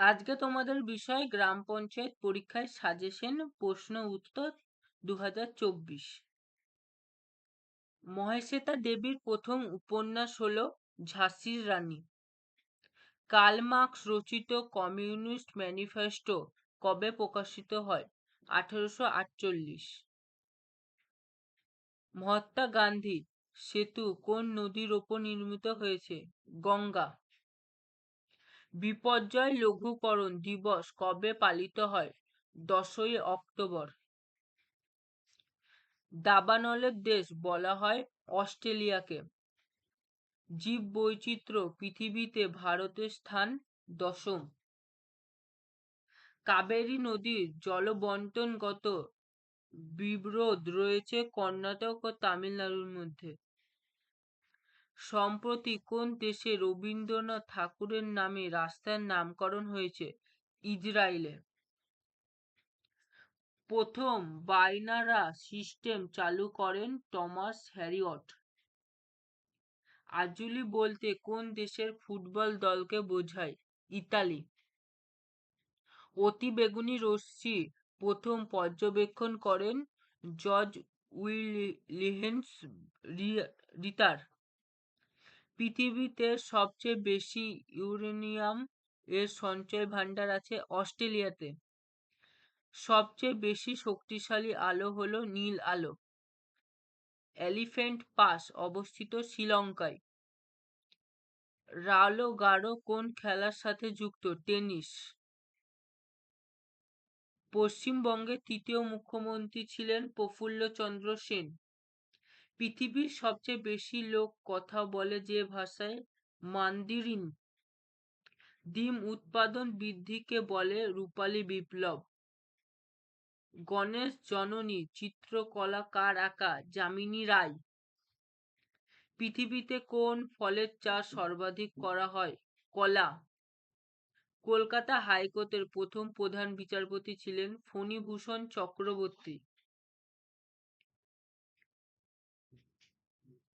আজকে তোমাদের বিষয় গ্রাম পঞ্চায়েত পরীক্ষায় সাজেশন প্রশ্ন, উত্তর দু মহেশ্বেতা দেবীর প্রথম উপন্যাস হল ঝাঁসির রানী। কার্ল মার্কস রচিত কমিউনিস্ট ম্যানিফেস্টো কবে প্রকাশিত হয়? আঠারোশো আটচল্লিশ। মহাত্মা গান্ধী সেতু কোন নদীর ওপর নির্মিত হয়েছে? গঙ্গা। বিপর্যয় লঘুকরণ দিবস কবে পালিত হয়? দশই অক্টোবর। দাবানলের দেশ বলা হয় অস্ট্রেলিয়াকে। জীব বৈচিত্র্য পৃথিবীতে ভারতের স্থান দশম। কাবেরী নদীর জলবন্টনগত বিরোধ রয়েছে কর্ণাটক ও তামিলনাড়ুর মধ্যে। সম্প্রতি কোন দেশে রবীন্দ্রনাথ ঠাকুরের নামে রাস্তার নামকরণ হয়েছে? ইসরায়েলে প্রথম বাইনারা সিস্টেম চালু করেন টমাস হ্যারিয়ট। আজুলি বলতে কোন দেশের ফুটবল দলকে বোঝায়? ইতালি। অতি বেগুনি রশ্মি প্রথম পর্যবেক্ষণ করেন জর্জ উইলিহেন্স রিতার। পৃথিবীতে সবচেয়ে বেশি ইউরেনিয়াম এর সঞ্চয় ভান্ডার আছে অস্ট্রেলিয়াতে। সবচেয়ে বেশি শক্তিশালী আলো হলো নীল আলো। এলিফ্যান্ট পাস অবস্থিত শ্রীলঙ্কায়। রালো গারো কোন খেলার সাথে যুক্ত? টেনিস। পশ্চিমবঙ্গের তৃতীয় মুখ্যমন্ত্রী ছিলেন প্রফুল্লচন্দ্র সেন। পৃথিবীর সবচেয়ে বেশি লোক কথা বলে যে ভাষায় মান্দিরিন, ডিম উৎপাদন বৃদ্ধিকে বলে রূপালী বিপ্লব। গণেশ জননী, চিত্রকলা কার আঁকা, যামিনী রায়। পৃথিবীতে কোন ফলের চাষ সর্বাধিক করা হয়? কলা। কলকাতা হাইকোর্টের প্রথম প্রধান বিচারপতি ছিলেন ফণীভূষণ চক্রবর্তী।